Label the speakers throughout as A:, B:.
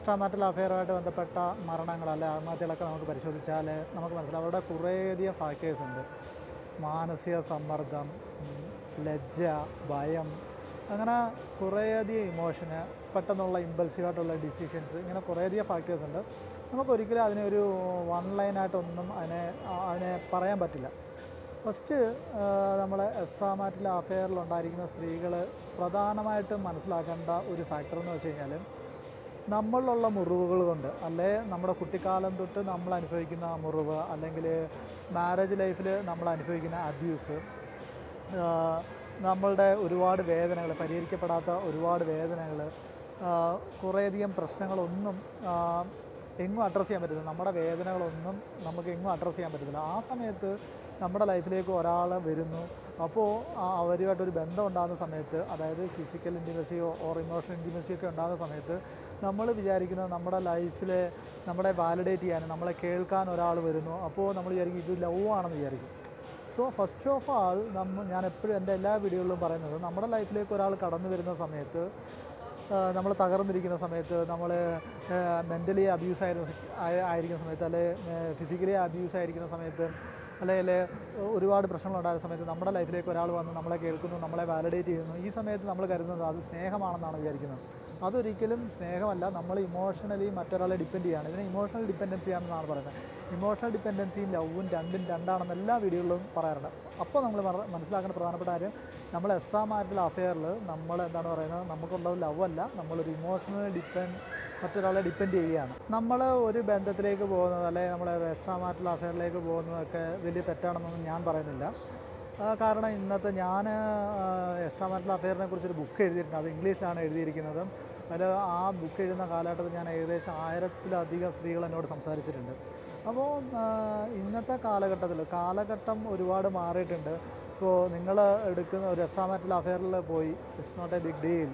A: എക്സ്ട്രാമാറ്റൽ അഫെയറുമായിട്ട് ബന്ധപ്പെട്ട മരണങ്ങൾ അല്ലെ ആത്മഹത്യകളൊക്കെ നമുക്ക് പരിശോധിച്ചാൽ നമുക്ക് മനസ്സിലാവും. അവിടെ കുറേയധികം ഫാക്ടേഴ്സ് ഉണ്ട്. മാനസിക സമ്മർദ്ദം ലജ്ജ ഭയം അങ്ങനെ കുറേയധികം ഇമോഷന് പെട്ടെന്നുള്ള ഇമ്പൾസീവായിട്ടുള്ള ഡിസിഷൻസ് ഇങ്ങനെ കുറേയധികം ഫാക്ടേഴ്സ് ഉണ്ട്. നമുക്ക് ഒരിക്കലും അതിനെ ഒരു വൺ ലൈനായിട്ടൊന്നും അതിനെ അതിനെ പറയാൻ പറ്റില്ല. ഫസ്റ്റ് നമ്മൾ എക്സ്ട്രാമാറ്റിൽ അഫെയറിലുണ്ടായിരിക്കുന്ന സ്ത്രീകൾ പ്രധാനമായിട്ടും മനസ്സിലാക്കേണ്ട ഒരു ഫാക്ടർ എന്ന് വെച്ച് കഴിഞ്ഞാൽ നമ്മളിലുള്ള മുറിവുകൾ കൊണ്ട് അല്ലെ നമ്മുടെ കുട്ടിക്കാലം തൊട്ട് നമ്മൾ അനുഭവിക്കുന്ന മുറിവ് അല്ലെങ്കിൽ മാരേജ് ലൈഫിൽ നമ്മൾ അനുഭവിക്കുന്ന അബ്യൂസ് നമ്മളുടെ ഒരുപാട് വേദനകൾ പരിഹരിക്കപ്പെടാത്ത ഒരുപാട് വേദനകൾ കുറേയധികം പ്രശ്നങ്ങളൊന്നും എങ്ങും അഡ്രസ്സ് ചെയ്യാൻ പറ്റില്ല നമ്മുടെ വേദനകളൊന്നും നമുക്ക് എങ്ങും അഡ്രസ്സ് ചെയ്യാൻ പറ്റത്തില്ല. ആ സമയത്ത് നമ്മുടെ ലൈഫിലേക്ക് ഒരാൾ വരുന്നു. അപ്പോൾ അവരുമായിട്ടൊരു ബന്ധം ഉണ്ടാകുന്ന സമയത്ത് അതായത് ഫിസിക്കൽ ഇന്റിമസിയോ ഓർ ഇമോഷണൽ ഇന്റിമസിയോ ഒക്കെ ഉണ്ടാകുന്ന സമയത്ത് നമ്മൾ വിചാരിക്കുന്നത് നമ്മുടെ ലൈഫിൽ നമ്മളെ വാലിഡേറ്റ് ചെയ്യാൻ നമ്മളെ കേൾക്കാൻ ഒരാൾ വരുന്നു. അപ്പോൾ നമ്മൾ വിചാരിക്കും ഇത് ലവ് ആണെന്ന് വിചാരിക്കും. സോ ഫസ്റ്റ് ഓഫ് ആൾ നമ്മൾ ഞാൻ എപ്പോഴും എന്റെ എല്ലാ വീഡിയോകളിലും പറയുന്നത് നമ്മുടെ ലൈഫിലേക്ക് ഒരാൾ കടന്നു വരുന്ന സമയത്ത് നമ്മൾ തകർന്നിരിക്കുന്ന സമയത്ത് നമ്മൾ മെന്റലി അബ്യൂസ് ആയിരുന്ന ആയിരിക്കുന്ന സമയത്ത് അല്ലെ ഫിസിക്കലി അബ്യൂസ് ആയിരിക്കുന്ന സമയത്ത് അല്ലെങ്കിൽ ഒരുപാട് പ്രശ്നങ്ങളുണ്ടായ സമയത്ത് നമ്മുടെ ലൈഫിലേക്ക് ഒരാൾ വന്ന് നമ്മളെ കേൾക്കുന്നു നമ്മളെ വാലിഡേറ്റ് ചെയ്യുന്നു. ഈ സമയത്ത് നമ്മൾ കരുതുന്നത് അത് സ്നേഹമാണെന്നാണ് വിചാരിക്കുന്നത്. അതൊരിക്കലും സ്നേഹമല്ല. നമ്മൾ ഇമോഷണലി മറ്റൊരാളെ ഡിപ്പെൻഡ് ചെയ്യാണ്. ഇതിനെ ഇമോഷണൽ ഡിപ്പെൻഡൻസി ആണെന്നാണ് പറയുന്നത്. ഇമോഷണൽ ഡിപ്പെൻഡൻസിയും ലവും രണ്ടും രണ്ടാണെന്ന് എല്ലാ വീഡിയോകളിലും പറയാറുണ്ട്. അപ്പോൾ നമ്മൾ മനസ്സിലാക്കേണ്ട പ്രധാനപ്പെട്ട കാര്യം നമ്മൾ എക്സ്ട്രാ മാരിറ്റൽ അഫെയറിൽ നമ്മൾ എന്താണ് പറയുന്നത്? നമുക്കുള്ള ലവ് അല്ല. നമ്മളൊരു ഇമോഷണൽ ഡിപ്പെൻഡ് മറ്റൊരാളെ ഡിപ്പെൻഡ് ചെയ്യുകയാണ്. നമ്മൾ ഒരു ബന്ധത്തിലേക്ക് പോകുന്നത് അല്ലെങ്കിൽ നമ്മൾ എക്സ്ട്രാ മാരിറ്റൽ അഫെയറിലേക്ക് പോകുന്നതൊക്കെ വലിയ തെറ്റാണെന്നൊന്നും ഞാൻ പറയുന്നില്ല. കാരണം ഇന്നത്തെ ഞാൻ എക്സ്ട്രാ മാരിറ്റൽ അഫെയറിനെ കുറിച്ചൊരു ബുക്ക് എഴുതിയിട്ടുണ്ട്. അത് ഇംഗ്ലീഷിലാണ് എഴുതിയിരിക്കുന്നത്. അതിൽ ആ ബുക്ക് എഴുതുന്ന കാലഘട്ടത്തിൽ ഞാൻ ഏകദേശം ആയിരത്തിലധികം സ്ത്രീകൾ എന്നോട് സംസാരിച്ചിട്ടുണ്ട്. അപ്പോൾ ഇന്നത്തെ കാലഘട്ടത്തിൽ കാലഘട്ടം ഒരുപാട് മാറിയിട്ടുണ്ട്. ഇപ്പോൾ നിങ്ങൾ എടുക്കുന്ന ഒരു എക്സ്ട്രാ മാരിറ്റൽ അഫെയറിൽ പോയി it's not a big deal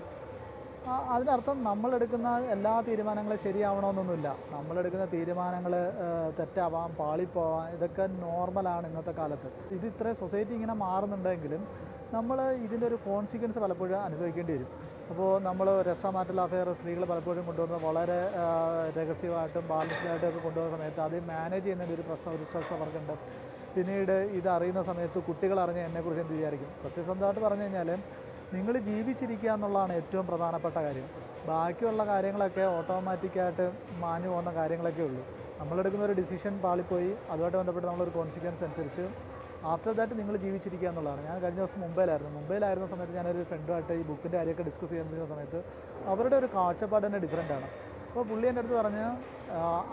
A: അതിനർത്ഥം നമ്മളെടുക്കുന്ന എല്ലാ തീരുമാനങ്ങളും ശരിയാവണമെന്നൊന്നുമില്ല. നമ്മളെടുക്കുന്ന തീരുമാനങ്ങൾ തെറ്റാവാം പാളിപ്പോവാം ഇതൊക്കെ നോർമലാണ് ഇന്നത്തെ കാലത്ത്. ഇത് ഇത്രയും സൊസൈറ്റി ഇങ്ങനെ മാറുന്നുണ്ടെങ്കിലും നമ്മൾ ഇതിന്റെ ഒരു കോൺസിക്വൻസ് പലപ്പോഴും അനുഭവിക്കേണ്ടി വരും. അപ്പോൾ നമ്മൾ രക്ഷാമാറ്റൽ അഫെയർ സ്ത്രീകൾ പലപ്പോഴും കൊണ്ടുവന്ന് വളരെ രഹസ്യമായിട്ടും ബാലൻസ്ഡായിട്ടും ഒക്കെ കൊണ്ടുവന്ന സമയത്ത് അത് മാനേജ് ചെയ്യുന്നതിന്റെ ഒരു പ്രശ്നം ഒരു സ്ട്രെസ് അവർക്കുണ്ട്. പിന്നീട് ഇത് അറിയുന്ന സമയത്ത് കുട്ടികൾ അറിഞ്ഞ് എന്നെക്കുറിച്ച് എന്ത് വിചാരിക്കും? സത്യസന്ധമായിട്ട് പറഞ്ഞു കഴിഞ്ഞാൽ നിങ്ങൾ ജീവിച്ചിരിക്കുക എന്നുള്ളതാണ് ഏറ്റവും പ്രധാനപ്പെട്ട കാര്യം. ബാക്കിയുള്ള കാര്യങ്ങളൊക്കെ ഓട്ടോമാറ്റിക്കായിട്ട് മാഞ്ഞു പോകുന്ന കാര്യങ്ങളൊക്കെ ഉള്ളൂ. നമ്മളെടുക്കുന്ന ഒരു ഡിസിഷൻ പാളിപ്പോയി. അതുമായിട്ട് ബന്ധപ്പെട്ട് നമ്മളൊരു കോൺസിക്വൻസ് അനുസരിച്ച് ആഫ്റ്റർ ദാറ്റ് നിങ്ങൾ ജീവിച്ചിരിക്കുക എന്നുള്ളതാണ്. ഞാൻ കഴിഞ്ഞ ദിവസം മുംബൈയിലായിരുന്നു. മുംബൈയിലായിരുന്ന സമയത്ത് ഞാനൊരു ഫ്രണ്ടുമായിട്ട് ഈ ബുക്കിന്റെ കാര്യമൊക്കെ ഡിസ്കസ് ചെയ്യുന്ന സമയത്ത് അവരുടെ ഒരു കാഴ്ചപ്പാട് തന്നെ ഡിഫറെന്റ് അപ്പോൾ പുള്ളി എന്റെ അടുത്ത് പറഞ്ഞ്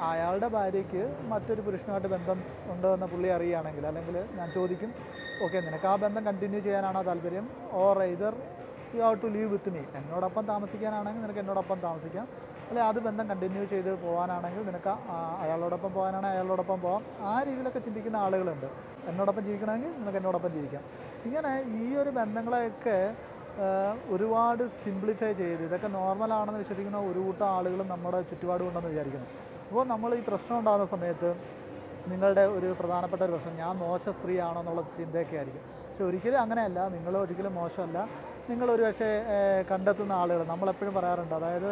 A: അയാളുടെ ഭാര്യയ്ക്ക് മറ്റൊരു പുരുഷനുമായിട്ട് ബന്ധം ഉണ്ടോ എന്ന് പുള്ളി അറിയുകയാണെങ്കിൽ അല്ലെങ്കിൽ ഞാൻ ചോദിക്കും ഓക്കെ നിനക്ക് ആ ബന്ധം കണ്ടിന്യൂ ചെയ്യാനാണോ താല്പര്യം? Or either you have to live with me എന്നോടൊപ്പം താമസിക്കാനാണെങ്കിൽ നിനക്ക് എന്നോടൊപ്പം താമസിക്കാം. അല്ലെ അത് ബന്ധം കണ്ടിന്യൂ ചെയ്ത് പോകാനാണെങ്കിൽ നിനക്ക് അയാളോടൊപ്പം പോകാനാണെങ്കിൽ അയാളോടൊപ്പം പോകാം. ആ രീതിയിലൊക്കെ ചിന്തിക്കുന്ന ആളുകളുണ്ട്. എന്നോടൊപ്പം ജീവിക്കണമെങ്കിൽ നിനക്ക് എന്നോടൊപ്പം ജീവിക്കാം. ഇങ്ങനെ ഈ ഒരു ബന്ധങ്ങളെയൊക്കെ ഒരുപാട് സിംപ്ലിഫൈ ചെയ്ത് ഇതൊക്കെ നോർമലാണെന്ന് വിശ്വസിക്കുന്ന ഒരു കൂട്ടം ആളുകളും നമ്മുടെ ചുറ്റുപാടുമുണ്ടെന്ന് വിചാരിക്കുന്നു. അപ്പോൾ നമ്മൾ ഈ പ്രശ്നം ഉണ്ടാകുന്ന സമയത്ത് നിങ്ങളുടെ ഒരു പ്രധാനപ്പെട്ട ഒരു പ്രശ്നം ഞാൻ മോശ സ്ത്രീ ആണോ എന്നുള്ള ചിന്തയൊക്കെ ആയിരിക്കും. പക്ഷെ ഒരിക്കലും അങ്ങനെയല്ല. നിങ്ങൾ ഒരിക്കലും മോശമല്ല. നിങ്ങൾ ഒരു പക്ഷേ ഏഹ്, കണ്ടെത്തുന്ന ആളുകൾ നമ്മളെപ്പോഴും പറയാറുണ്ട്. അതായത്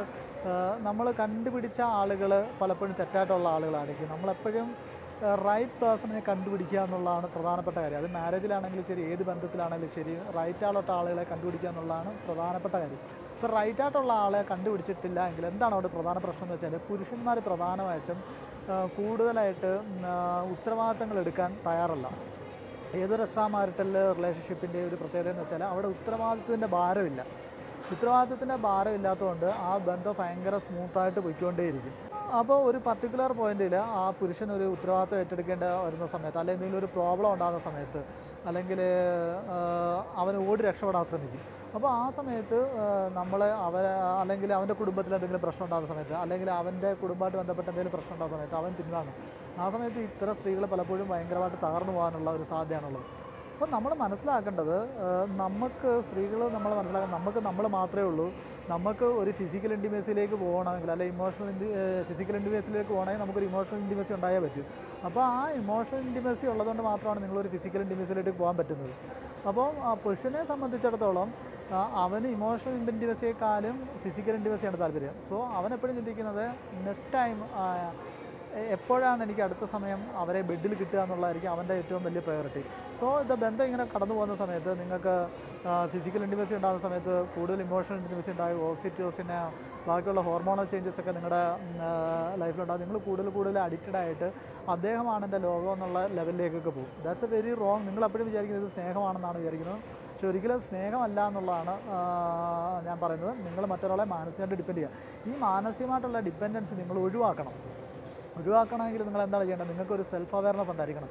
A: നമ്മൾ കണ്ടുപിടിച്ച ആളുകൾ പലപ്പോഴും തെറ്റായിട്ടുള്ള ആളുകളായിരിക്കും. നമ്മളെപ്പോഴും റൈറ്റ് പേഴ്സണിനെ കണ്ടുപിടിക്കുക എന്നുള്ളതാണ് പ്രധാനപ്പെട്ട കാര്യം. അത് മാരേജിലാണെങ്കിലും ശരി ഏത് ബന്ധത്തിലാണെങ്കിലും ശരി റൈറ്റ് ആളോട്ട ആളുകളെ കണ്ടുപിടിക്കുക എന്നുള്ളതാണ് പ്രധാനപ്പെട്ട കാര്യം. ഇപ്പോൾ റൈറ്റ് ആയിട്ടുള്ള ആളെ കണ്ടുപിടിച്ചിട്ടില്ല എങ്കിൽ എന്താണ് അവിടെ പ്രധാന പ്രശ്നം എന്ന് വെച്ചാൽ പുരുഷന്മാർ പ്രധാനമായിട്ടും കൂടുതലായിട്ട് ഉത്തരവാദിത്തങ്ങൾ എടുക്കാൻ തയ്യാറല്ല. ഏതൊരു എക്സ്ട്രാ മാരിറ്റൽ റിലേഷൻഷിപ്പിന്റെ ഒരു പ്രത്യേകത എന്ന് വെച്ചാൽ അവിടെ ഉത്തരവാദിത്തത്തിന്റെ ഭാരമില്ല. ഉത്തരവാദിത്തത്തിന്റെ ഭാരം ഇല്ലാത്തതുകൊണ്ട് ആ ബന്ധം ഭയങ്കര സ്മൂത്തായിട്ട് പോയിക്കൊണ്ടേയിരിക്കും. അപ്പോൾ ഒരു പർട്ടിക്കുലർ പോയിന്റിൽ ആ പുരുഷൻ ഒരു ഉത്തരവാദിത്തം ഏറ്റെടുക്കേണ്ട വരുന്ന സമയത്ത് അല്ലെങ്കിൽ എന്തെങ്കിലും ഒരു പ്രോബ്ലം ഉണ്ടാകുന്ന സമയത്ത് അല്ലെങ്കിൽ അവൻ ഓടി രക്ഷപ്പെടാൻ ശ്രമിക്കും. അപ്പോൾ ആ സമയത്ത് നമ്മൾ അവ അല്ലെങ്കിൽ അവന്റെ കുടുംബത്തിൽ എന്തെങ്കിലും പ്രശ്നം ഉണ്ടാകുന്ന സമയത്ത് അല്ലെങ്കിൽ അവന്റെ കുടുംബമായിട്ട് ബന്ധപ്പെട്ട എന്തെങ്കിലും പ്രശ്നം ഉണ്ടാകുന്ന സമയത്ത് അവൻ പിന്താങ്ങും ആ സമയത്ത് ഇത്തരം സ്ത്രീകൾ പലപ്പോഴും ഭയങ്കരമായിട്ട് തകർന്നു പോകാനുള്ള ഒരു സാധ്യതയാണുള്ളത്. അപ്പോൾ നമ്മൾ മനസ്സിലാക്കേണ്ടത് നമുക്ക് സ്ത്രീകൾ നമ്മൾ മനസ്സിലാക്കാൻ നമുക്ക് നമ്മൾ മാത്രമേ ഉള്ളൂ. നമുക്ക് ഒരു ഫിസിക്കൽ ഇന്റിമേസിയിലേക്ക് പോകണമെങ്കിൽ അല്ലെങ്കിൽ ഇമോഷണൽ ഇന്റി ഫിസിക്കൽ ഇന്റിമേസിയിലേക്ക് പോകണമെങ്കിൽ നമുക്കൊരു ഇമോഷണൽ ഇന്റിമേസി ഉണ്ടായേ പറ്റൂ. അപ്പോൾ ആ ഇമോഷണൽ ഇന്റിമേസി ഉള്ളതുകൊണ്ട് മാത്രമാണ് നിങ്ങളൊരു ഫിസിക്കൽ ഇന്റിമേസിയിലേക്ക് പോകാൻ പറ്റുന്നത്. അപ്പോൾ പുരുഷനെ സംബന്ധിച്ചിടത്തോളം അവന് ഇമോഷണൽ ഇന്റിമസിയെക്കാളും ഫിസിക്കൽ ഇന്റിമസിയാണ് താല്പര്യം. സോ അവൻ എപ്പോഴും ചിന്തിക്കുന്നത് നെക്സ്റ്റ് ടൈം എപ്പോഴാണ് എനിക്ക് അടുത്ത സമയം അവരെ ബെഡിൽ കിട്ടുക എന്നുള്ളതായിരിക്കും അവന്റെ ഏറ്റവും വലിയ പ്രയോറിറ്റി സോ ഇത് ബന്ധം ഇങ്ങനെ കടന്നു പോകുന്ന സമയത്ത് നിങ്ങൾക്ക് ഫിസിക്കൽ ഇന്റിമസി ഉണ്ടാകുന്ന സമയത്ത് കൂടുതൽ ഇമോഷണൽ ഇന്റിമസി ഉണ്ടായി ഓക്സിറ്റോസിന് ബാക്കിയുള്ള ഹോർമോണൽ ചേഞ്ചസ് ഒക്കെ നിങ്ങളുടെ ലൈഫിലുണ്ടാകും നിങ്ങൾ കൂടുതൽ കൂടുതൽ അഡിക്റ്റഡ് ആയിട്ട് അദ്ദേഹമാണ് എന്റെ ലോകം എന്നുള്ള ലെവലിലേക്കൊക്കെ പോകും. ദാറ്റ്സ് എ വെരി റോങ് നിങ്ങൾ അപ്പോഴും വിചാരിക്കുന്നത് ഇത് സ്നേഹമാണെന്നാണ് വിചാരിക്കുന്നത്. പക്ഷെ ഒരിക്കലും സ്നേഹമല്ല എന്നുള്ളതാണ് ഞാൻ പറയുന്നത്. നിങ്ങൾ മറ്റൊരാളെ മാനസികമായിട്ട് ഡിപ്പെൻഡ് ചെയ്യുക. ഈ മാനസികമായിട്ടുള്ള ഡിപ്പെൻഡൻസ് നിങ്ങൾ ഒഴിവാക്കണം. ഒഴിവാക്കണമെങ്കിൽ നിങ്ങൾ എന്താണ് ചെയ്യേണ്ടത്? നിങ്ങൾക്കൊരു സെൽഫ് അവയർനെസ് ഉണ്ടായിരിക്കണം.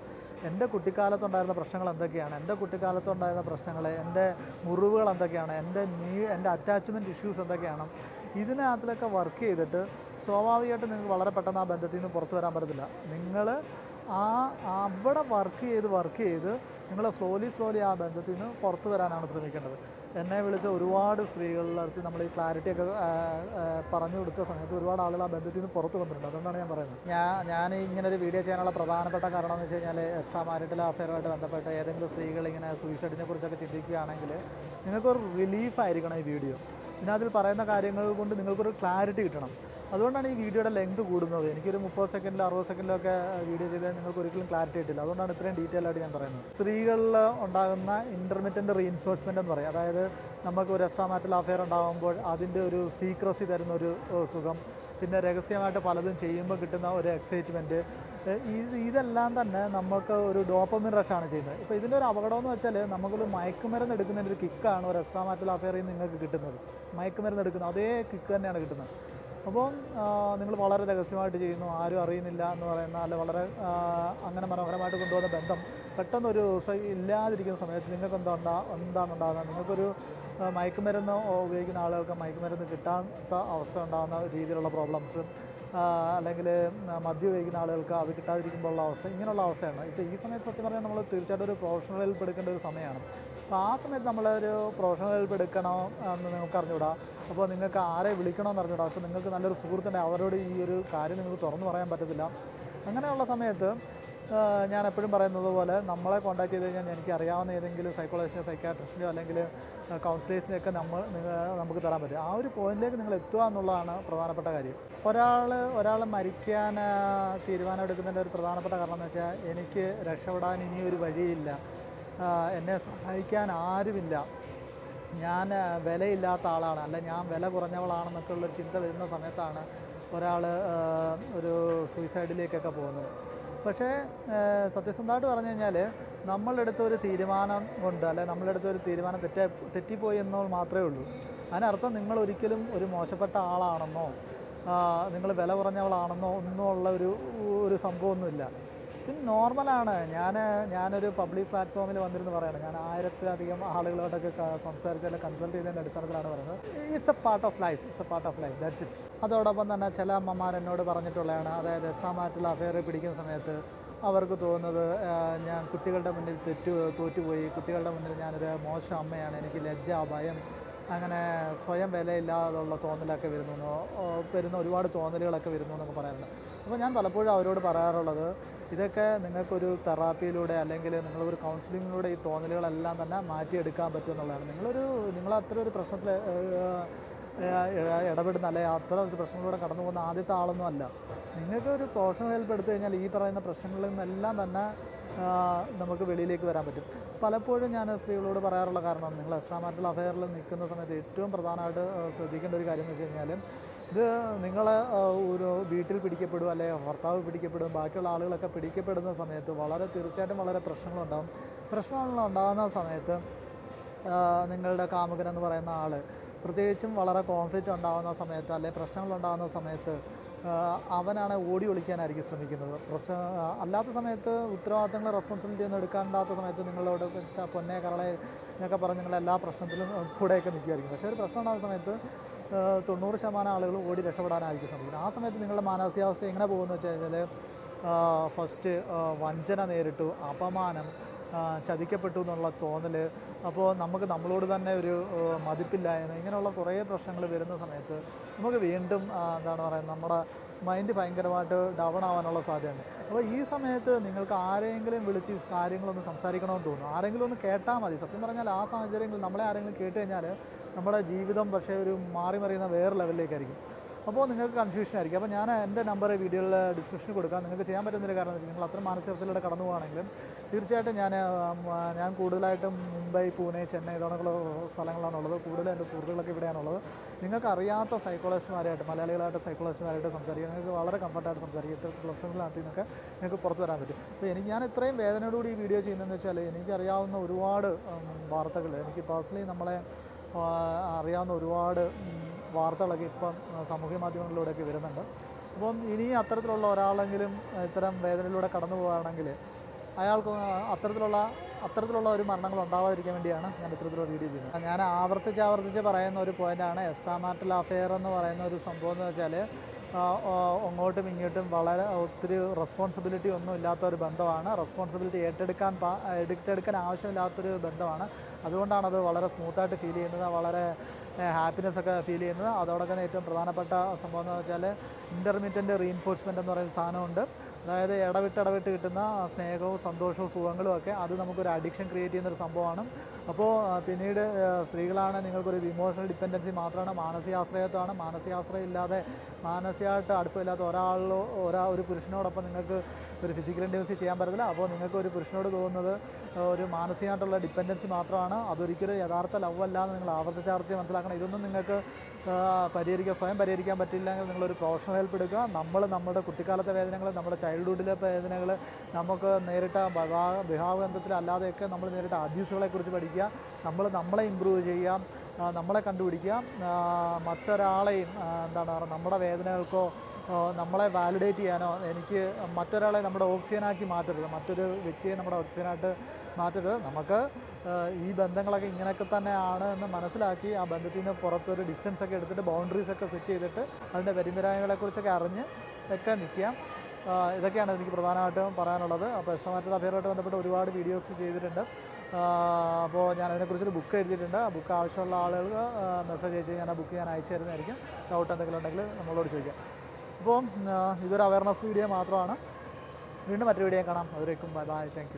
A: എന്റെ കുട്ടിക്കാലത്തുണ്ടായിരുന്ന പ്രശ്നങ്ങൾ എന്തൊക്കെയാണ്? എന്റെ കുട്ടിക്കാലത്തുണ്ടായിരുന്ന പ്രശ്നങ്ങൾ എന്റെ മുറിവുകൾ എന്തൊക്കെയാണ്? എന്റെ നീ എന്റെ അറ്റാച്ച്മെന്റ് ഇഷ്യൂസ് എന്തൊക്കെയാണ്? ഇതിനകത്തിലൊക്കെ വർക്ക് ചെയ്തിട്ട് സ്വാഭാവികമായിട്ട് നിങ്ങൾക്ക് വളരെ പെട്ടെന്ന് ആ ബന്ധത്തിൽ നിന്ന് പുറത്തു വരാൻ പറ്റത്തില്ല. നിങ്ങൾ ആ അവിടെ വർക്ക് ചെയ്ത് വർക്ക് ചെയ്ത് നിങ്ങൾ സ്ലോലി സ്ലോലി ആ ബന്ധത്തിൽ നിന്ന് പുറത്തു വരാനാണ് ശ്രമിക്കേണ്ടത്. എന്നെ വിളിച്ച ഒരുപാട് സ്ത്രീകളുടെ അടുത്ത് നമ്മൾ ഈ ക്ലാരിറ്റി ഒക്കെ പറഞ്ഞു കൊടുത്ത സമയത്ത് ഒരുപാട് ആളുകൾ ആ ബന്ധത്തിൽ നിന്ന് പുറത്ത് വന്നിട്ടുണ്ട്. അതുകൊണ്ടാണ് ഞാൻ പറയുന്നത്. ഞാൻ ഞാൻ ഇങ്ങനെ ഒരു വീഡിയോ ചെയ്യാനുള്ള പ്രധാനപ്പെട്ട കാരണം എന്ന് വെച്ച് കഴിഞ്ഞാൽ എക്സ്ട്രാ മാരിറ്റൽ അഫെയറുമായിട്ട് ബന്ധപ്പെട്ട് ഏതെങ്കിലും സ്ത്രീകൾ ഇങ്ങനെ സൂയിസൈഡിനെ കുറിച്ചൊക്കെ ചിന്തിക്കുകയാണെങ്കിൽ നിങ്ങൾക്കൊരു റിലീഫായിരിക്കണം ഈ വീഡിയോ ഇതിനകത്തിൽ പറയുന്ന കാര്യങ്ങൾ കൊണ്ട് നിങ്ങൾക്കൊരു ക്ലാരിറ്റി കിട്ടണം. അതുകൊണ്ടാണ് ഈ വീഡിയോയുടെ ലെങ്ത് കൂടുന്നത്. എനിക്കൊരു മുപ്പത് സെക്കൻഡിലോ അറുപത് സെക്കൻഡിലൊക്കെ വീഡിയോ ചെയ്താൽ നിങ്ങൾക്ക് ഒരിക്കലും ക്ലാരിറ്റി കിട്ടില്ല. അതുകൊണ്ടാണ് ഇത്രയും ഡീറ്റെയിൽ ആയിട്ട് ഞാൻ പറയുന്നത്. സ്ത്രീകളിൽ ഉണ്ടാകുന്ന ഇന്റർമീഡിയന്റ് റീഇൻഫോഴ്സ്മെന്റ് എന്ന് പറയും. അതായത് നമുക്ക് ഒരു എക്സ്ട്രാ മാറ്റൽ അഫെയർ ഉണ്ടാകുമ്പോൾ അതിന്റെ ഒരു സീക്രസി തരുന്ന ഒരു സുഖം. പിന്നെ രഹസ്യമായിട്ട് പലതും ചെയ്യുമ്പോൾ കിട്ടുന്ന ഒരു എക്സൈറ്റ്മെന്റ് ഇത് ഇതെല്ലാം തന്നെ നമുക്ക് ഒരു ഡോപ്പമിൻ റഷാണ് ചെയ്യുന്നത്. ഇപ്പോൾ ഇതിന്റെ ഒരു അപകടം എന്ന് വെച്ചാൽ നമുക്കൊരു മയക്കുമരുന്ന് എടുക്കുന്നതിന്റെ ഒരു കിക്കാണ് ഒരു എക്സ്ട്രാ മാറ്റൽ അഫെയറിൽ നിങ്ങൾക്ക് കിട്ടുന്നത്. മയക്കുമരുന്ന് എടുക്കുന്നത് അതേ കിക്ക് തന്നെയാണ് കിട്ടുന്നത്. അപ്പോൾ നിങ്ങൾ വളരെ രഹസ്യമായിട്ട് ചെയ്യുന്നു ആരും അറിയുന്നില്ല എന്ന് പറയുന്ന അല്ല വളരെ അങ്ങനെ മനോഹരമായിട്ട് കൊണ്ടുപോകുന്ന ബന്ധം പെട്ടെന്നൊരു ഇല്ലാതിരിക്കുന്ന സമയത്ത് നിങ്ങൾക്ക് എന്താ ഉണ്ടാ എന്താണ് ഉണ്ടാകുന്നത്? നിങ്ങൾക്കൊരു മയക്കുമരുന്ന് ഉപയോഗിക്കുന്ന ആളുകൾക്ക് മയക്കുമരുന്ന് കിട്ടാത്ത അവസ്ഥ ഉണ്ടാകുന്ന രീതിയിലുള്ള പ്രോബ്ലംസ് അല്ലെങ്കിൽ മദ്യം ഉപയോഗിക്കുന്ന ആളുകൾക്ക് അത് കിട്ടാതിരിക്കുമ്പോൾ ഉള്ള അവസ്ഥ ഇങ്ങനെയുള്ള അവസ്ഥയാണ്. ഇപ്പോൾ ഈ സമയത്ത് സത്യം പറഞ്ഞാൽ നമ്മൾ തീർച്ചയായിട്ടും ഒരു പ്രൊഫഷണൽ ഹെൽപ്പ് എടുക്കേണ്ട ഒരു സമയമാണ്. അപ്പോൾ ആ സമയത്ത് നമ്മളൊരു പ്രൊഫഷണൽ ഹെൽപ്പ് എടുക്കണോ എന്ന് നിങ്ങൾക്ക് അറിഞ്ഞുകൂടാ അപ്പോൾ നിങ്ങൾക്ക് ആരെ വിളിക്കണമെന്ന് അറിഞ്ഞുകൂടാ അപ്പോൾ നിങ്ങൾക്ക് നല്ലൊരു സുഹൃത്തുണ്ട് അവരോട് ഈ ഒരു കാര്യം നിങ്ങൾക്ക് തുറന്നു പറയാൻ പറ്റത്തില്ല. അങ്ങനെയുള്ള സമയത്ത് ഞാൻ എപ്പോഴും പറയുന്നത് പോലെ നമ്മളെ കോൺടാക്ട് ചെയ്ത് കഴിഞ്ഞാൽ എനിക്ക് അറിയാവുന്ന ഏതെങ്കിലും സൈക്കോളജിസ്റ്റോ സൈക്കാട്രിസ്റ്റിന്റെയോ അല്ലെങ്കിൽ കൗൺസിലേഴ്സിനെയൊക്കെ നമ്മൾ നിങ്ങൾ നമുക്ക് തരാൻ പറ്റും. ആ ഒരു പോയിന്റിലേക്ക് നിങ്ങൾ എത്തുക എന്നുള്ളതാണ് പ്രധാനപ്പെട്ട കാര്യം. ഒരാൾ ഒരാൾ മരിക്കാൻ തീരുമാനം എടുക്കുന്നതിന്റെ ഒരു പ്രധാനപ്പെട്ട കാരണം എന്ന് വെച്ചാൽ എനിക്ക് രക്ഷപ്പെടാൻ ഇനിയൊരു വഴിയില്ല. എന്നെ സഹായിക്കാൻ ആരുമില്ല. ഞാൻ വിലയില്ലാത്ത ആളാണ്. അല്ല ഞാൻ വില കുറഞ്ഞവളാണെന്നൊക്കെ ഉള്ളൊരു ചിന്ത വരുന്ന സമയത്താണ് ഒരാൾ ഒരു സൂയിസൈഡിലേക്കൊക്കെ പോകുന്നത്. പക്ഷേ സത്യസന്ധമായിട്ട് പറഞ്ഞു കഴിഞ്ഞാൽ നമ്മളെടുത്ത ഒരു തീരുമാനം കൊണ്ട് അല്ലെ നമ്മളെടുത്ത ഒരു തീരുമാനം തെറ്റ തെറ്റിപ്പോയി എന്നോ മാത്രമേ ഉള്ളൂ. അതിനർത്ഥം നിങ്ങൾ ഒരിക്കലും ഒരു മോശപ്പെട്ട ആളാണെന്നോ നിങ്ങൾ വില കുറഞ്ഞവളാണെന്നോ ഒന്നും ഉള്ള ഒരു ഒരു സംഭവമൊന്നുമില്ല. ഇത് നോർമലാണ്. ഞാൻ ഞാനൊരു പബ്ലിക് പ്ലാറ്റ്ഫോമിൽ വന്നിരുന്ന് പറയുന്നത് ഞാൻ ആയിരത്തിലധികം ആളുകളോടൊക്കെ ക- സംസാരിച്ച് അല്ലെങ്കിൽ കൺസൾട്ട് ചെയ്തതിന്റെ അടിസ്ഥാനത്തിലാണ് പറയുന്നത്. It's a part of life it's a part of life that's it അതോടൊപ്പം തന്നെ ചില അമ്മമാർ എന്നോട് പറഞ്ഞിട്ടുള്ളതാണ്. അതായത് എക്സ്ട്രാമാറ്റുള്ള അഫയർ പിടിക്കുന്ന സമയത്ത് അവർക്ക് തോന്നുന്നത് ഞാൻ കുട്ടികളുടെ മുന്നിൽ തെറ്റു തോറ്റുപോയി. കുട്ടികളുടെ മുന്നിൽ ഞാനൊരു മോശം അമ്മയാണ്. എനിക്ക് ലജ്ജ ഭയം അങ്ങനെ സ്വയം വിലയില്ലാതുള്ള തോന്നലൊക്കെ വരുന്നു വരുന്ന ഒരുപാട് തോന്നലുകളൊക്കെ വരുന്നു എന്നൊക്കെ പറയാറുണ്ട്. അപ്പോൾ ഞാൻ പലപ്പോഴും അവരോട് പറയാറുള്ളത് ഇതൊക്കെ നിങ്ങൾക്കൊരു തെറാപ്പിയിലൂടെ അല്ലെങ്കിൽ നിങ്ങളൊരു കൗൺസിലിങ്ങിലൂടെ ഈ തോന്നലുകളെല്ലാം തന്നെ മാറ്റിയെടുക്കാൻ പറ്റും എന്നുള്ളതാണ്. നിങ്ങളൊരു നിങ്ങൾ ഒരു പ്രശ്നത്തിൽ ഇടപെടുന്ന അല്ലെ അത്ര ഒരു പ്രശ്നങ്ങളിലൂടെ കടന്നു പോകുന്ന ആദ്യത്തെ ആളൊന്നും അല്ല. നിങ്ങൾക്ക് ഒരു പ്രൊഫഷണൽ ഹെൽപ്പ് എടുത്തു കഴിഞ്ഞാൽ ഈ പറയുന്ന പ്രശ്നങ്ങളിൽ നിന്നെല്ലാം തന്നെ നമുക്ക് വെളിയിലേക്ക് വരാൻ പറ്റും. പലപ്പോഴും ഞാൻ സ്ത്രീകളോട് പറയാറുള്ള കാരണം നിങ്ങൾ എക്സ്ട്രാ മാരിറ്റൽ അഫെയറിൽ നിൽക്കുന്ന സമയത്ത് ഏറ്റവും പ്രധാനമായിട്ട് ശ്രദ്ധിക്കേണ്ട ഒരു കാര്യം എന്ന് വെച്ച് കഴിഞ്ഞാൽ ഇത് നിങ്ങൾ ഒരു വീട്ടിൽ പിടിക്കപ്പെടും അല്ലെങ്കിൽ ഭർത്താവ് പിടിക്കപ്പെടും ബാക്കിയുള്ള ആളുകളൊക്കെ പിടിക്കപ്പെടുന്ന സമയത്ത് വളരെ തീർച്ചയായിട്ടും വളരെ പ്രശ്നങ്ങളുണ്ടാകും പ്രശ്നങ്ങൾ ഉണ്ടാകുന്ന സമയത്ത് നിങ്ങളുടെ കാമുകൻ എന്ന് പറയുന്ന ആൾ പ്രത്യേകിച്ചും വളരെ കോൺഫ്ലിക്റ്റ് ഉണ്ടാകുന്ന സമയത്ത് അല്ലെങ്കിൽ പ്രശ്നങ്ങൾ ഉണ്ടാകുന്ന സമയത്ത് അവനാണ് ഓടി ഒളിക്കാനായിരിക്കും ശ്രമിക്കുന്നത്. പ്രശ്ന അല്ലാത്ത സമയത്ത് ഉത്തരവാദിത്തങ്ങൾ റെസ്പോൺസിബിലിറ്റി ഒന്നും എടുക്കാണ്ടാത്ത സമയത്ത് നിങ്ങളോട് പൊന്നെ കരളെ എന്നൊക്കെ പറഞ്ഞ് നിങ്ങൾ എല്ലാ പ്രശ്നത്തിലും കൂടെയൊക്കെ നിൽക്കുമായിരിക്കും പക്ഷേ ഒരു പ്രശ്നം ഉണ്ടാകുന്ന സമയത്ത് തൊണ്ണൂറ് ശതമാനം ആളുകൾ ഓടി രക്ഷപ്പെടാനായിരിക്കും ശ്രമിക്കുന്നത്. ആ സമയത്ത് നിങ്ങളുടെ മാനസികാവസ്ഥ എങ്ങനെ പോകുമെന്ന് വെച്ച് കഴിഞ്ഞാൽ ഫസ്റ്റ് വഞ്ചന നേരിട്ടു അപമാനം ചതിക്കപ്പെട്ടു എന്നുള്ള തോന്നൽ അപ്പോൾ നമുക്ക് നമ്മളോട് തന്നെ ഒരു മതിപ്പില്ലായ്മ ഇങ്ങനെയുള്ള കുറേ പ്രശ്നങ്ങൾ വരുന്ന സമയത്ത് നമുക്ക് വീണ്ടും എന്താണ് പറയുക നമ്മുടെ മൈൻഡ് ഭയങ്കരമായിട്ട് ഡൗൺ ആവാനുള്ള സാധ്യതയുണ്ട്. അപ്പോൾ ഈ സമയത്ത് നിങ്ങൾക്ക് ആരെങ്കിലും വിളിച്ച് കാര്യങ്ങളൊന്ന് സംസാരിക്കണമെന്ന് തോന്നും ആരെങ്കിലും ഒന്ന് കേട്ടാൽ മതി. സത്യം പറഞ്ഞാൽ ആ സാഹചര്യങ്ങളിൽ നമ്മളെ ആരെങ്കിലും കേട്ട് കഴിഞ്ഞാൽ നമ്മുടെ ജീവിതം പക്ഷേ ഒരു മാറി മറിയുന്ന വേറെ ലെവലിലേക്കായിരിക്കും അപ്പോൾ നിങ്ങൾക്ക് കൺഫ്യൂഷൻ ആയിരിക്കും. അപ്പോൾ ഞാൻ എന്റെ നമ്പർ വീഡിയോയിൽ ഡിസ്ക്രിപ്ഷനിൽ കൊടുക്കാം. നിങ്ങൾക്ക് ചെയ്യാൻ പറ്റുന്നൊരു കാരണം നിങ്ങൾ അത്ര മാനസികത്തിലൂടെ കടന്നു പോകുകയാണെങ്കിലും തീർച്ചയായിട്ടും ഞാൻ ഞാൻ കൂടുതലായിട്ടും മുംബൈ പൂനെ ചെന്നൈ ഇതോടൊക്കെയുള്ള സ്ഥലങ്ങളാണുള്ളത്. കൂടുതലും എന്റെ സുഹൃത്തുക്കളൊക്കെ ഇവിടെയാണുള്ളത്. നിങ്ങൾക്ക് അറിയാത്ത സൈക്കോളജിസ്റ്റുമാരായിട്ട് മലയാളികളായിട്ട് സൈക്കോളജിസ്റ്റുമാരായിട്ട് സംസാരിക്കുക. നിങ്ങൾക്ക് വളരെ കംഫർട്ടായിട്ട് സംസാരിക്കുക. ഇത്ര പ്രശ്നങ്ങളകത്ത് നിന്നൊക്കെ നിങ്ങൾക്ക് പുറത്ത് വരാൻ പറ്റും. അപ്പോൾ എനിക്ക് ഞാൻ ഇത്രയും വേദനയോടുകൂടി ഈ വീഡിയോ ചെയ്യുന്നതെന്ന് വെച്ചാൽ എനിക്കറിയാവുന്ന ഒരുപാട് വാർത്തകൾ. എനിക്ക് പേഴ്സണലി നമ്മളെ അറിയാവുന്ന ഒരുപാട് വാർത്തകളൊക്കെ ഇപ്പം സാമൂഹ്യ മാധ്യമങ്ങളിലൂടെയൊക്കെ വരുന്നുണ്ട്. അപ്പം ഇനി അത്തരത്തിലുള്ള ഒരാളെങ്കിലും ഇത്തരം വേദനയിലൂടെ കടന്നു പോകുകയാണെങ്കിൽ അയാൾക്ക് അത്തരത്തിലുള്ള അത്തരത്തിലുള്ള ഒരു മരണങ്ങൾ ഉണ്ടാവാതിരിക്കാൻ വേണ്ടിയാണ് ഞാൻ ഇത്തരത്തിലുള്ള വീഡിയോ ചെയ്യുന്നത്. ഞാൻ ആവർത്തിച്ച് ആവർത്തിച്ച് പറയുന്ന ഒരു പോയിന്റാണ് എസ്ട്രാമാറ്റൽ അഫെയർ എന്ന് പറയുന്ന ഒരു സംഭവം എന്ന് വെച്ചാൽ അങ്ങോട്ടും ഇങ്ങോട്ടും വളരെ ഒത്തിരി റെസ്പോൺസിബിലിറ്റി ഒന്നും ഇല്ലാത്ത ഒരു ബന്ധമാണ്. റെസ്പോൺസിബിലിറ്റി ഏറ്റെടുക്കാൻ എടുത്തെടുക്കാൻ ആവശ്യമില്ലാത്തൊരു ബന്ധമാണ്. അതുകൊണ്ടാണ് അത് വളരെ സ്മൂത്തായിട്ട് ഫീൽ ചെയ്യുന്നത് വളരെ ഹാപ്പിനെസ് ഒക്കെ ഫീൽ ചെയ്യുന്നത്. അതോടൊപ്പം തന്നെ ഏറ്റവും പ്രധാനപ്പെട്ട സംഭവം എന്ന് വെച്ചാൽ ഇന്റർമീഡിയന്റ് റീഇൻഫോഴ്സ്മെന്റ് എന്ന് പറയുന്ന സാധനമുണ്ട്. അതായത് ഇടവിട്ട് ഇടവിട്ട് കിട്ടുന്ന സ്നേഹവും സന്തോഷവും സുഖങ്ങളും ഒക്കെ അത് നമുക്കൊരു അഡിക്ഷൻ ക്രിയേറ്റ് ചെയ്യുന്ന ഒരു സംഭവമാണ് അപ്പോൾ പിന്നീട് സ്ത്രീകളാണ് നിങ്ങൾക്കൊരു ഇമോഷണൽ ഡിപ്പെൻഡൻസി മാത്രമാണ് മാനസികാശ്രയത്വമാണ് മാനസികാശ്രയം ഇല്ലാതെ മാനസികമായിട്ട് അടുപ്പമില്ലാത്ത ഒരാളോ ഒരാ ഒരു പുരുഷനോടൊപ്പം നിങ്ങൾക്ക് ഒരു ഫിസിക്കൽ ഇൻഡിവൻസി ചെയ്യാൻ പറ്റത്തില്ല. അപ്പോൾ നിങ്ങൾക്ക് ഒരു പുരുഷനോട് തോന്നുന്നത് ഒരു മാനസികമായിട്ടുള്ള ഡിപ്പെൻഡൻസി മാത്രമാണ്. അതൊരിക്കലും യഥാർത്ഥ ലവ് അല്ല എന്ന് നിങ്ങൾ ആവർത്തിച്ചാർത്തി മനസ്സിലാക്കണം. ഇതൊന്നും നിങ്ങൾക്ക് പരിഹരിക്കാൻ സ്വയം പരിഹരിക്കാൻ പറ്റില്ലെങ്കിൽ നിങ്ങളൊരു പ്രൊഫഷണൽ ഹെൽപ്പ് എടുക്കുക. നമ്മൾ നമ്മുടെ കുട്ടിക്കാലത്തെ വേദനകൾ നമ്മുടെ ചൈൽഡ്ഹുഡിലെ വേദനകൾ നമുക്ക് നേരിട്ട വിവാഹ അല്ലാതെയൊക്കെ നമ്മൾ നേരിട്ട അബ്യൂസുകളെ കുറിച്ച് പഠിക്കുക നമ്മൾ നമ്മളെ ഇമ്പ്രൂവ് ചെയ്യാം നമ്മളെ കണ്ടുപിടിക്കുക മറ്റൊരാളെയും എന്താണ് പറയുക നമ്മുടെ വേദനകൾക്കോ നമ്മളെ വാലിഡേറ്റ് ചെയ്യാനോ എനിക്ക് മറ്റൊരാളെ നമ്മുടെ ഓക്സിജനാക്കി മാറ്റരുത്. മറ്റൊരു വ്യക്തിയെ നമ്മുടെ ഓക്സിജനായിട്ട് മാറ്റരുത്. നമുക്ക് ഈ ബന്ധങ്ങളൊക്കെ ഇങ്ങനെയൊക്കെ തന്നെയാണ് എന്ന് മനസ്സിലാക്കി ആ ബന്ധത്തിൽ നിന്ന് പുറത്തൊരു ഡിസ്റ്റൻസ് ഒക്കെ എടുത്തിട്ട് ബൗണ്ടറീസ് ഒക്കെ സെറ്റ് ചെയ്തിട്ട് അതിന്റെ വരുമ്പരായ്മകളെക്കുറിച്ചൊക്കെ അറിഞ്ഞ് ഒക്കെ നിൽക്കാം ഇതൊക്കെയാണ് എനിക്ക് പ്രധാനമായിട്ടും പറയാനുള്ളത്. അപ്പോൾ എസ്റ്റമാറ്റഡ് അഫെയറുമായിട്ട് ബന്ധപ്പെട്ട് ഒരുപാട് വീഡിയോസ് ചെയ്തിട്ടുണ്ട്. അപ്പോൾ ഞാൻ അതിനെക്കുറിച്ചൊരു ബുക്ക് എഴുതിയിട്ടുണ്ട്. ആ ബുക്ക് ആവശ്യമുള്ള ആളുകൾ മെസ്സേജ് അയച്ച് ഞാൻ ആ ബുക്ക് ഞാൻ അയച്ചു തരുന്നതായിരിക്കും. ഡൗട്ട് എന്തെങ്കിലും ഉണ്ടെങ്കിൽ നമ്മളോട് ചോദിക്കാം. അപ്പോൾ ഇതൊരു അവയർനെസ് വീഡിയോ മാത്രമാണ്. വീണ്ടും മറ്റൊരു വീഡിയോ കാണാം. അതുവരേക്കും ബൈ ബൈ. താങ്ക്